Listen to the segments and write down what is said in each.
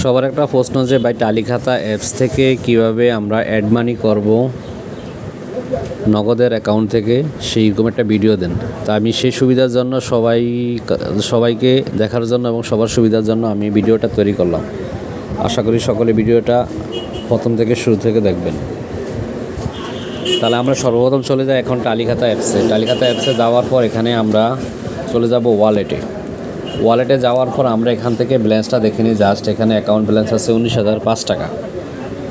সবার একটা প্রশ্ন যে, ভাই টালি খাতা অ্যাপস থেকে কীভাবে আমরা অ্যাড মানি করব নগদের অ্যাকাউন্ট থেকে? সেইরকম একটা ভিডিও দেন। তা আমি সেই সুবিধার জন্য সবাই, সবাইকে দেখার জন্য এবং সবার সুবিধার জন্য আমি ভিডিওটা তৈরি করলাম। আশা করি সকলে ভিডিওটা প্রথম থেকে শুরু থেকে দেখবেন। তাহলে আমরা সর্বপ্রথম চলে যাই এখন টালিখাতা অ্যাপসে টালিখাতা অ্যাপসে যাওয়ার পর এখানে আমরা চলে যাব ওয়ালেটে ওয়ালেটে যাওয়ার পর আমরা এখান থেকে ব্যালেন্সটা দেখে নিই। জাস্ট এখানে অ্যাকাউন্ট ব্যালেন্স আছে উনিশ হাজার পাঁচ টাকা।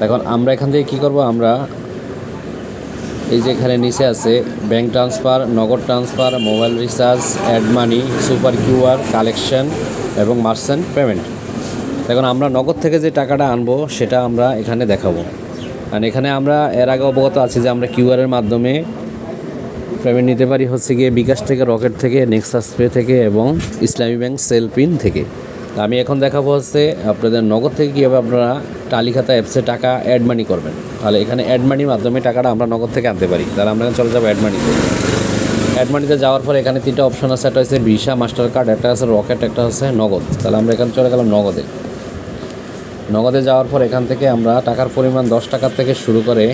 এখন আমরা এখান থেকে কী করব? আমরা এই যে এখানে নিচে আছে bank transfer Nagad transfer mobile recharge add money super QR collection এবং মার্চেন্ট পেমেন্ট এখন আমরা নগদ থেকে যে টাকাটা আনব, সেটা আমরা এখানে দেখাবো। কারণ এখানে আমরা এর আগে অবগত আছি যে আমরা কিউআরের মাধ্যমে পেমেন্ট নিতে পারি হচ্ছে গিয়ে বিকাশ থেকে রকেট থেকে নেক্সাস পে থেকে এবং ইসলামী ব্যাংক সেল পিন থেকে। আমি এখন দেখাবো হচ্ছে আপনাদের নগদ থেকে কীভাবে আপনারা টালিখাতা অ্যাপসে টাকা অ্যাড মানি করবেন। তাহলে এখানে অ্যাড মানির মাধ্যমে টাকাটা আমরা নগদ থেকে আনতে পারি। তাহলে আমরা চলে যাব অ্যাড মানিতে অ্যাড মানিতে যাওয়ার পর এখানে তিনটা অপশন আছে। একটা হচ্ছে ভিসা মাস্টার কার্ড একটা আছে রকেট একটা হচ্ছে নগদ। তাহলে আমরা এখানে চলে গেলাম নগদে। নগদে যাওয়ার পর এখান থেকে আমরা টাকার পরিমাণ দশ টাকার থেকে শুরু করে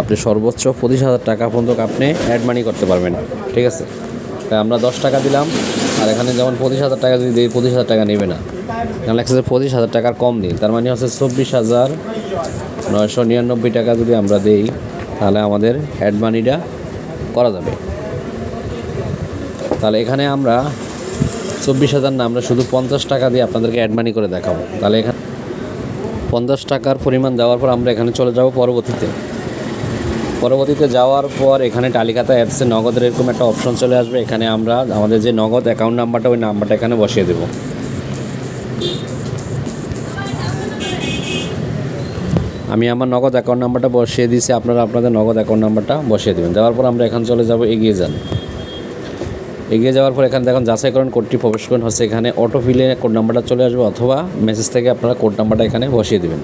আপনি সর্বোচ্চ পঁচিশ হাজার টাকা পর্যন্ত আপনি অ্যাড মানি করতে পারবেন। ঠিক আছে? তাই আমরা দশ টাকা দিলাম, আর এখানে যেমন পঁচিশ হাজার টাকা যদি দিই, পঁচিশ হাজার টাকা নেবে না। লেখছে যে পঁচিশ হাজার টাকার কম দিই তার মানে হচ্ছে চব্বিশ হাজার নয়শো নিরানব্বই টাকা যদি আমরা দেই, তাহলে আমাদের অ্যাড মানিটা করা যাবে। তাহলে এখানে আমরা চব্বিশ হাজার না, আমরা শুধু পঞ্চাশ টাকা দিয়ে আপনাদেরকে অ্যাড মানি করে দেখাবো। তাহলে এখানে পঞ্চাশ টাকার পরিমাণ দেওয়ার পর আমরা এখানে চলে যাব পরবর্তীতে। পরবর্তীতে যাওয়ার পর এখানে টালিকাতা অ্যাপসে নগদের এরকম একটা অপশন চলে আসবে। এখানে আমরা আমাদের যে নগদ অ্যাকাউন্ট নাম্বারটা ওই নাম্বারটা এখানে বসিয়ে দেব। আমি আমার নগদ অ্যাকাউন্ট নাম্বারটা বসিয়ে দিয়েছি। আপনারা আপনাদের নগদ অ্যাকাউন্ট নাম্বারটা বসিয়ে দেবেন। দেওয়ার পর আমরা এখন চলে যাব এগিয়ে যান। এগিয়ে যাওয়ার পর এখানে দেখুন যাচাইকরণ কোডটি প্রবেশ করুন। হচ্ছে এখানে অটো ফিলে কোড নাম্বারটা চলে আসবে, অথবা মেসেজ থেকে আপনারা কোড নাম্বারটা এখানে বসিয়ে দেবেন।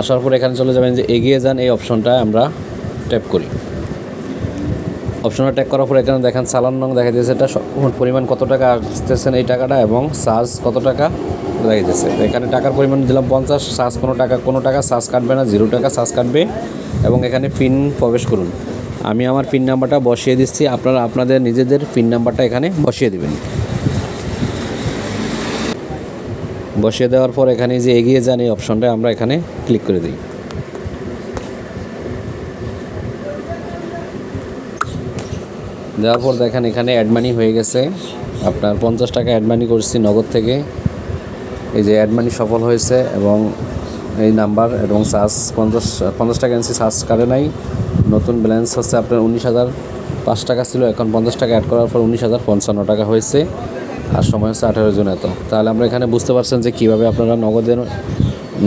আসার পর এখানে চলে যাবেন যে এগিয়ে যান এই অপশনটা আমরা ট্যাপ করি। অপশনটা ট্যাপ করার পর এখানে দেখেন চালান নং দেখা দিয়েছে, এটা পরিমাণ কত টাকা আসতেছেন এই টাকাটা এবং চার্জ কত টাকা দেখা দিয়েছে। এখানে টাকার পরিমাণ দিলাম পঞ্চাশ চার্জ কোনো টাকা কোনো টাকা চার্জ কাটবে না, জিরো টাকা চার্জ কাটবে এবং এখানে পিন প্রবেশ করুন। আমি আমার পিন নাম্বারটা বসিয়ে দিচ্ছি, আপনারা আপনাদের নিজেদের পিন নাম্বারটা এখানে বসিয়ে দিবেন। বসিয়ে দেওয়ার পর এখানে যে এগিয়ে যান এই অপশনটা আমরা এখানে ক্লিক করে দিই। দেওয়ার পর দেখেন এখানে অ্যাডমানি হয়ে গেছে। আপনার পঞ্চাশ টাকা অ্যাডমানি করছি নগদ থেকে। এই যে অ্যাডমানি সফল হয়েছে এবং এই নাম্বার এবং চার্জ পঞ্চাশ পঞ্চাশ টাকা এনসি চার্জ কাটে নাই। নতুন ব্যালেন্স হচ্ছে আপনার উনিশ হাজার পাঁচ টাকা ছিল, এখন পঞ্চাশ টাকা অ্যাড করার পর উনিশ হাজার পঞ্চান্ন টাকা হয়েছে। আর সময় হচ্ছে আঠারো জুন এত তাহলে আমরা এখানে বুঝতে পারছেন যে কীভাবে আপনারা নগদের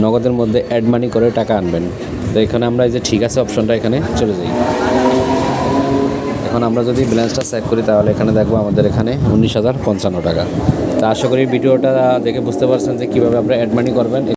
নগদের মধ্যে অ্যাড মানি করে টাকা আনবেন। তো এখানে আমরা এই যে ঠিক আছে অপশনটা এখানে চলে যাই। এখন আমরা যদি ব্যালেন্সটা চেক করি, তাহলে এখানে দেখব আমাদের এখানে উনিশ হাজার পঞ্চান্ন টাকা। তা আশা করি ভিডিওটা দেখে বুঝতে পারছেন যে কীভাবে আপনারা অ্যাড মানি করবেন।